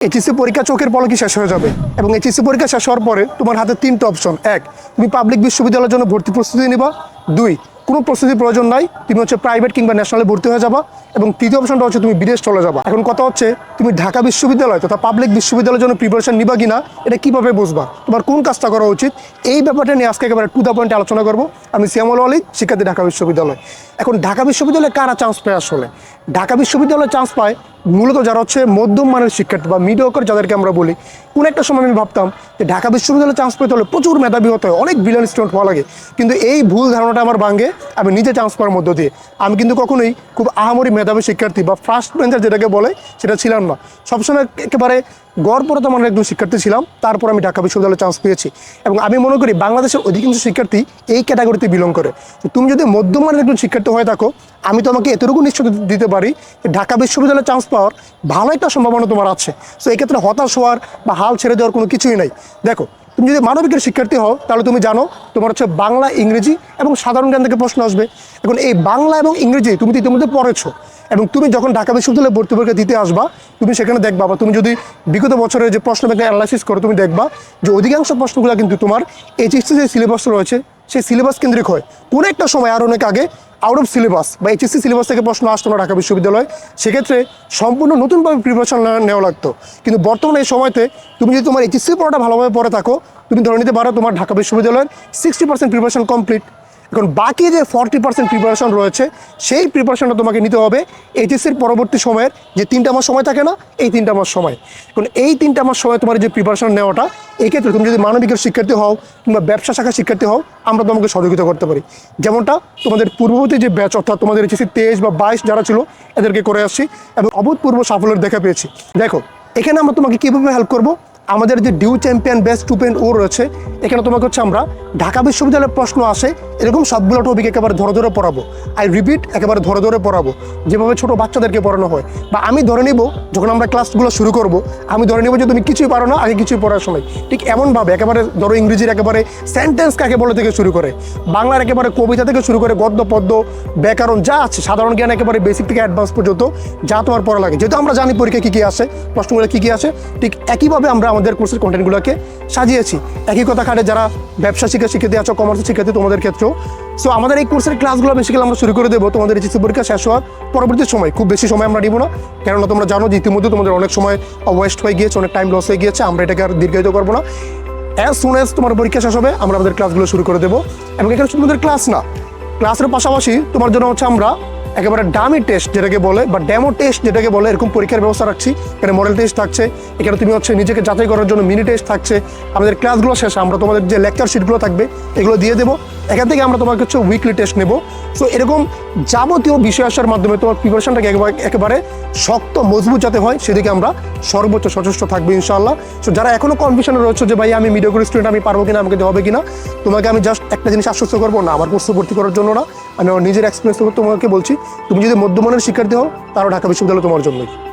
HSC পরীক্ষা চোখের পলকি শেষ হয়ে যাবে এবং এইচএসসি পরীক্ষা শেষ হওয়ার পরে তোমার হাতে তিনটা অপশন এক, তুমি পাবলিক বিশ্ববিদ্যালয়ের জন্য ভর্তি প্রস্তুতি নিবা। দুই, কোনো প্রস্তুতির প্রয়োজন নাই। তুমি হচ্ছে প্রাইভেট কিংবা ন্যাশনালে ভর্তি হয়ে যাবা। এবং তৃতীয় অপশনটা হচ্ছে তুমি বিদেশ চলে যাবা। এখন কথা হচ্ছে তুমি ঢাকা বিশ্ববিদ্যালয় তথা পাবলিক বিশ্ববিদ্যালয়ের জন্য প্রিপারেশন নিবা কিনা, এটা কীভাবে বুঝবা? তোমার কোন কাজটা করা উচিত? এই ব্যাপারটা নিয়ে আজকে একেবারে টু দ্য পয়েন্টে আলোচনা করব। আমি শ্যামল আলী শিক্ষার্থী ঢাকা বিশ্ববিদ্যালয়। এখন ঢাকা বিশ্ববিদ্যালয়ে কারা চান্স পায় আসলে? ঢাকা বিশ্ববিদ্যালয়ে চান্স পায় মূলত যারা হচ্ছে মধ্যম মানের শিক্ষার্থী বা মিডিয়কর যাদেরকে আমরা বলি। কোন একটা সময় আমি ভাবতাম যে ঢাকা বিশ্ববিদ্যালয়ে চান্স পেতে হলে প্রচুর মেধাবী হতে হয়, অনেক বিলিয়ন স্টুডেন্ট হওয়া লাগে। কিন্তু এই ভুল ধারণাটা আমার ভাঙে, আমি নিজে চান্স পাওয়ার মধ্য দিয়ে। আমি কিন্তু কখনোই খুব আহামরি মেধাবী শিক্ষার্থী বা ফার্স্ট বেঞ্চার যেটাকে বলে, সেটা ছিলাম সবসময় একেবারে গড়পরত মানের একজন শিক্ষার্থী ছিলাম, তারপর আমি ঢাকা বিশ্ববিদ্যালয়ে চান্স পেয়েছি। এবং আমি মনে করি বাংলাদেশের অধিকাংশ শিক্ষার্থী এই ক্যাটাগরিতে বিলং করে। তুমি যদি মধ্যম মানের একজন শিক্ষার্থী হয়ে থাকো, আমি তোমাকে এতটুকু নিশ্চিত দিতে পারি যে ঢাকা বিশ্ববিদ্যালয়ে চান্স পাওয়ার ভালো একটা সম্ভাবনা তোমার আছে। সো এক্ষেত্রে হতাশ হওয়ার বা হাল ছেড়ে দেওয়ার কোনো কিছুই নাই। দেখো, তুমি যদি মানবিকের শিক্ষার্থী হও, তাহলে তুমি জানো তোমার হচ্ছে বাংলা, ইংরেজি এবং সাধারণ জ্ঞান থেকে প্রশ্ন আসবে। এখন এই বাংলা এবং ইংরেজি তুমি তো ইতিমধ্যে পড়েছো। এবং তুমি যখন ঢাকা বিশ্ববিদ্যালয়ে ভর্তি পরীক্ষা দিতে আসবা, তুমি সেখানে দেখবা বা তুমি যদি বিগত বছরের যে প্রশ্ন ব্যাংক অ্যানালাইসিস করো, তুমি দেখবা যে অধিকাংশ প্রশ্নগুলো কিন্তু তোমার এইচএসসি যে সিলেবাস রয়েছে, সেই সিলেবাস কেন্দ্রিক হয়। কোনো একটা সময় আর অনেক আগে আউট অফ সিলেবাস বা এইচএসসি সিলেবাস থেকে প্রশ্ন আসতো না ঢাকা বিশ্ববিদ্যালয়, সেক্ষেত্রে সম্পূর্ণ নতুনভাবে প্রিপারেশন নেওয়া লাগতো। কিন্তু বর্তমানে এই সময়তে তুমি যদি তোমার এইচএসসি পড়াটা ভালোভাবে পড়ে থাকো, তুমি ধরে নিতে পারো তোমার ঢাকা বিশ্ববিদ্যালয়ের সিক্সটি পার্সেন্ট প্রিপারেশন কমপ্লিট এখন বাকি যে ফর্টি পার্সেন্ট প্রিপারেশন রয়েছে, সেই প্রিপারেশনটা তোমাকে নিতে হবে এইচএসসির পরবর্তী সময়ের যে তিনটা মাস সময় থাকে না, এই তিনটা মাস সময়। এখন এই তিনটা মাস সময় তোমার যে প্রিপারেশন নেওয়াটা, এক্ষেত্রে তুমি যদি মানবিকের শিক্ষার্থী হও কিংবা ব্যবসা শাখার শিক্ষার্থী হও, আমরা তোমাকে সহযোগিতা করতে পারি। যেমনটা তোমাদের পূর্ববর্তী যে ব্যাচ অর্থাৎ তোমাদের এইচএসসি তেইশ বা বাইশ যারা ছিল, এদেরকে করে আসছি এবং অভূতপূর্ব সাফল্যের দেখা পেয়েছি। দেখো, এখানে আমরা তোমাকে কীভাবে হেল্প করব? আমাদের যে Dew Champion best two pen ও রয়েছে, এখানে তোমাকে হচ্ছে আমরা ঢাকা বিশ্ববিদ্যালয়ের প্রশ্ন আসে, এরকম সবগুলো টপিক একেবারে ধরে ধরে পড়াবো। আই রিপিট একেবারে ধরে ধরে পড়াবো। যেভাবে ছোট বাচ্চাদেরকে পড়ানো হয়। বা আমি ধরে নিব, যখন আমরা ক্লাসগুলো শুরু করব, আমি ধরে নিব যে তুমি কিছুই পারো না, আগে কিছুই পড়ার সময়। ঠিক এমনভাবে একেবারে ধরো ইংরেজির একেবারে সেন্টেন্স কাকে বলে থেকে শুরু করে। বাংলার একেবারে কবিতা থেকে শুরু করে গদ্য, পদ্য, ব্যাকরণ, যা আছে, সাধারণ জ্ঞান একেবারে বেসিক থেকে অ্যাডভান্স পর্যন্ত, যা তোমার পড়া লাগে। যেহেতু আমরা জানি পরীক্ষা কী কী আসে, প্রশ্নগুলো কী কী আসে, ঠিক একইভাবে আমরা আমাদের কোর্সের কন্টেন্টগুলোকে সাজিয়েছি। একই কথা খাটে যারা ব্যবসা শিক্ষা শিক্ষার্থী আছো কমার্সের শিক্ষার্থী তোমাদের ক্ষেত্রেও সো আমাদের এই কোর্সের ক্লাসগুলো বেসিক্যালি আমরা শুরু করে দেবো। তোমাদের এইচএসি পরীক্ষা শেষ হওয়ার পরবর্তী সময়। খুব বেশি সময় আমরা নিব না। কেননা তোমরা জানো যে ইতিমধ্যে তোমাদের অনেক সময় ওয়েস্ট হয়ে গিয়েছে, অনেক টাইম লস হয়ে গিয়েছে। আমরা এটাকে আর দীর্ঘায়িত করব না। অ্যাজ সুন অ্যাজ তোমার পরীক্ষা শেষ হবে, আমরা আমাদের ক্লাসগুলো শুরু করে দেবো। এবং এখানে শুধু তোমাদের ক্লাস না ক্লাসের পাশাপাশি তোমার জন্য হচ্ছে আমরা একেবারে ডামি টেস্ট যেটাকে বলে বা ডেমো টেস্ট যেটাকে বলে, এরকম পরীক্ষার ব্যবস্থা রাখছি। এখানে মডেল টেস্ট থাকছে, এখানে তুমি হচ্ছে নিজেকে যাচাই করার জন্য মিনি টেস্ট থাকছে। আমাদের ক্লাসগুলো শেষে, আমরা তোমাদের যে লেকচার শিটগুলো থাকবে, এগুলো দিয়ে দেবো। এখান থেকে আমরা তোমাকে হচ্ছে উইকলি টেস্ট নেব। সো এরকম যাবতীয় বিষয় আসার মাধ্যমে তোমার প্রিপারেশনটাকে একেবারে একেবারে শক্ত, মজবুত যাতে হয়, সেদিকে আমরা সর্বোচ্চ সচেষ্ট থাকব ইনশাআল্লাহ। সো যারা এখনও কনফিউশনে রয়েছে যে, ভাই, আমি মিডিয়াগুলো স্টুডেন্ট আমি পারব কিনা, আমাকে দেওয়া হবে কিনা? তোমাকে আমি জাস্ট একটা জিনিস আশ্বস্ত করব, না, আমার কোর্সে ভর্তি করার জন্য না। আমি আমার নিজের এক্সপিরিয়েন্স তোমাকে বলছি তুমি যদি মধ্যমানের শিক্ষার্থী হও তারও ঢাকা বিশ্ববিদ্যালয় তোমার জন্যই।